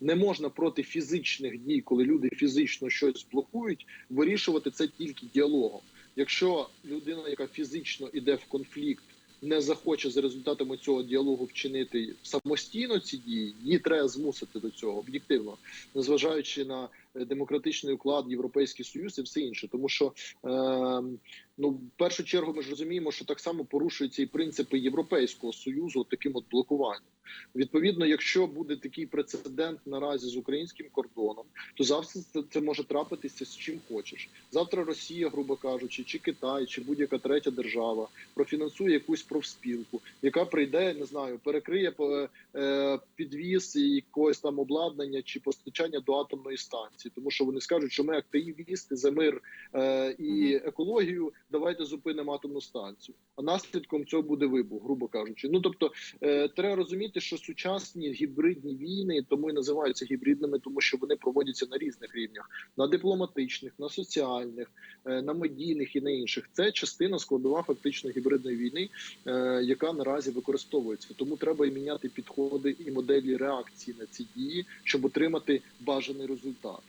Не можна проти фізичних дій, коли люди фізично щось блокують, вирішувати це тільки діалогом. Якщо людина, яка фізично йде в конфлікт, не захоче за результатами цього діалогу вчинити самостійно ці дії, її треба змусити до цього об'єктивно, незважаючи на е, демократичний уклад, європейський союз і все інше, тому що е, ну в першу чергу ми ж розуміємо, що так само порушуються і принципи Європейського союзу таким от блокуванням. Відповідно, якщо буде такий прецедент наразі з українським кордоном, то завтра це, це може трапитися з чим хочеш. Завтра Росія, грубо кажучи, чи Китай, чи будь-яка третя держава профінансує якусь профспілку, яка прийде, не знаю, перекриє е, е, підвіз якогось там обладнання чи постачання до атомної станції, тому що вони скажуть, що ми активісти за мир е, і екологію. Давайте зупинимо атомну станцію. А наслідком цього буде вибух, грубо кажучи. Ну тобто, е, треба розуміти, що сучасні гібридні війни тому і називаються гібридними, тому що вони проводяться на різних рівнях: на дипломатичних, на соціальних, е, на медійних і на інших. Це частина складова фактично гібридної війни, е, яка наразі використовується. Тому треба і міняти підходи і моделі реакції на ці дії, щоб отримати бажаний результат.